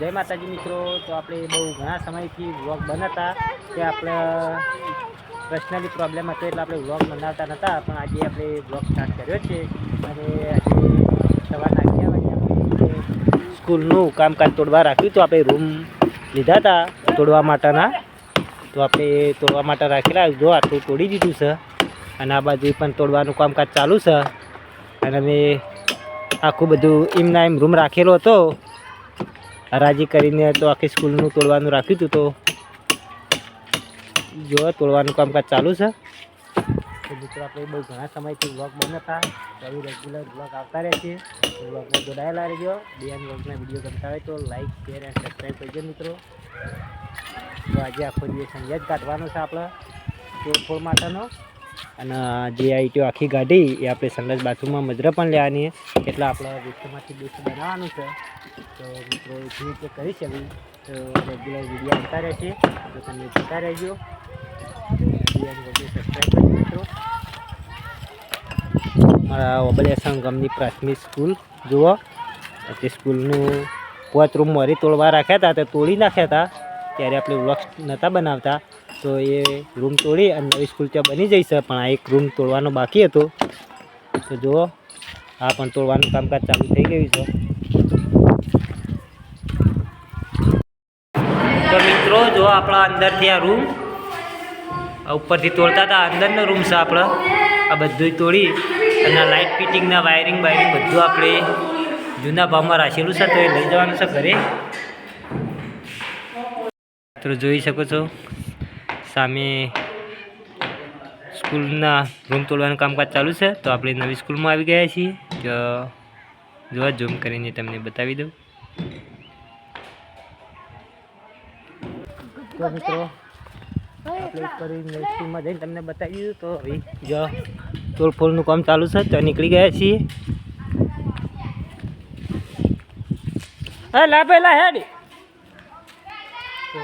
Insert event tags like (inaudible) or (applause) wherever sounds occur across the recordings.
જય માતાજી મિત્રો. તો આપણે બહુ ઘણા સમયથી વ્લોગ બનાવતા કે આપણે પર્સનલી પ્રોબ્લેમ હતો એટલે આપણે વ્લોગ બનાવતા નહોતા પણ આજે આપણે વ્લોગ સ્ટાર્ટ કર્યો છે. અને આજે સવારના અગિયાર વાગે આપણે સ્કૂલનું કામકાજ તોડવા રાખ્યું તો આપણે રૂમ લીધા હતા તોડવા માટેના. તો આપણે તોડવા માટે રાખેલા, જો આટલું તોડી દીધું છે અને આ બાજુ પણ તોડવાનું કામકાજ ચાલુ છે. અને અમે આખું બધું એમના એમ રૂમ રાખેલો હતો. હરાજી કરીને તો આખી સ્કૂલનું તોડવાનું રાખ્યું હતું તો જો, તોડવાનું કામકાજ ચાલુ છે. તો મિત્રો, આપણે બહુ ઘણા સમયથી વ્લોગ બનાવતા તો રેગ્યુલર વ્લોગ આવતા રહે છે. જોડાયેલા રહેજો. બીજા વ્લોગના વીડિયો ગમતા હોય તો લાઈક શેર એન્ડ સબસ્ક્રાઈબ કરજો મિત્રો. તો આજે આખો દિવસ સંજય જ કાઢવાનો છે આપણે. તોડફોડ માટેનો અને જે આઈટીઓ આખી ગાડી એ આપણે સનરાઈઝ બાથરૂમમાં મજરા પણ લેવાની એટલે આપણે વિશ્વમાંથી બેસ્ટ બનાવવાનું છે. તો મિત્રો જે રીતે કરી છે તો રેગ્યુલર વીડિયો આવતા રહેશે તો તમે જોતા રહેજો. સબસ્ક્રાઈબ કરજો મિત્રો મારા ઓબલેસન ગામની પ્રાથમિક સ્કૂલ, જુઓ. તે સ્કૂલનું પોત રૂમ મરી તોડવા રાખ્યા હતા, તે તોડી નાખ્યા હતા. ત્યારે આપણે વ્લોગ નહોતા બનાવતા. તો એ રૂમ તોડી અને નવી સ્કૂલ ત્યાં બની જઈશે પણ આ એક રૂમ તોડવાનો બાકી હતો. તો જુઓ આ પણ તોડવાનું કામકાજ ચાલુ થઈ ગયું છે. તો મિત્રો, જો આપણા અંદરથી આ રૂમ ઉપરથી તોડતા હતા અંદરનો રૂમ છે આપણે. આ બધું તોડી અને લાઇટ ફિટિંગના વાયરિંગ વાયરિંગ બધું આપણે જૂના ભાવમાં રાખેલું છે, તો એ લઈ જવાનું છે ઘરે. મિત્રો, જોઈ શકો છો? સામે સ્કૂલના રૂમ તોડવાનું કામકાજ ચાલુ છે તો આપણે નવી સ્કૂલમાં આવી ગયા છીએ. તો જોવા ઝૂમ કરીને તમને બતાવી દઉં. તો મિત્રો આપણે કરી નવી સ્કૂલમાં જઈને તમને બતાવી દીધું તો હવે જો તોડફોડનું કામ ચાલુ છે તો નીકળી ગયા છીએ. હા લા પેલા હેડ. તો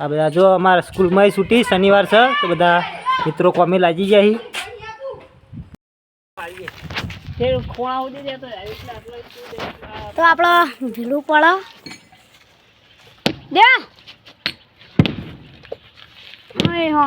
આ બધા જો અમારા સ્કૂલમાં છૂટી શનિવાર છે તો બધા મિત્રો કોમે લાગી જાય તો આપણો ઢીલું પડે. દે ઓય હો!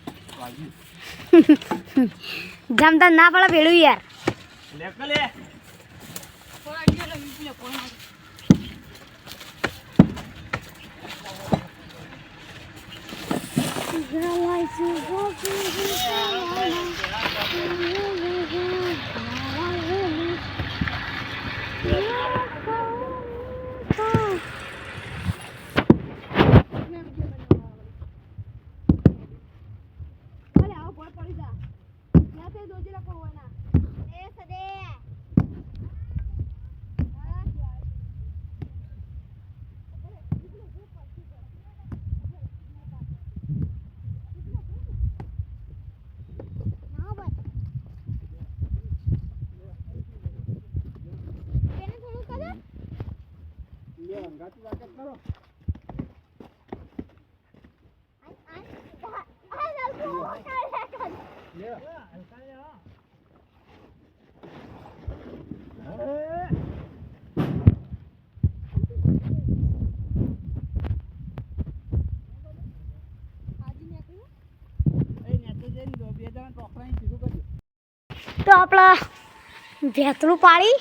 (laughs) જમતા ના પડે ભેળું યાર. 세 노지라 꼬나. 에서 네. Yeah, got you like a તો આપણા ભેતરું પાડી.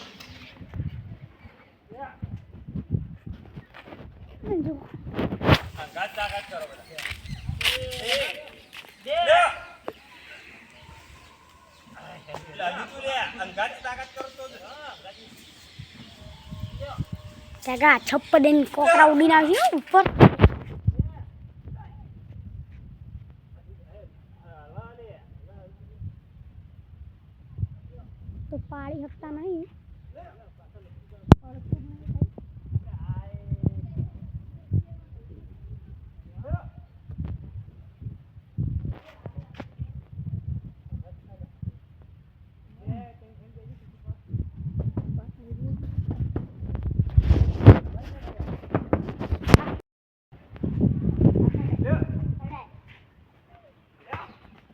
જગા છપ્પ દઈને કોકરા ઉડી નાખ્યો ઉપર. પાડી શકતા નહીં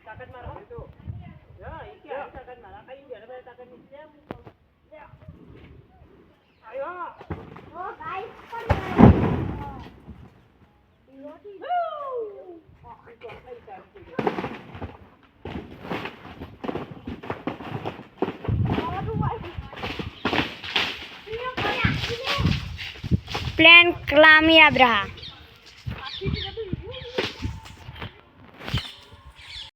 તાકાત મારો તું યા ઈ કે આ તાકાત મારા કઈ બેઠા બેઠા તાકાતની કેમ લે આયો ઓ ગાઈસ પ્લેન ક્લામિયા બ્રા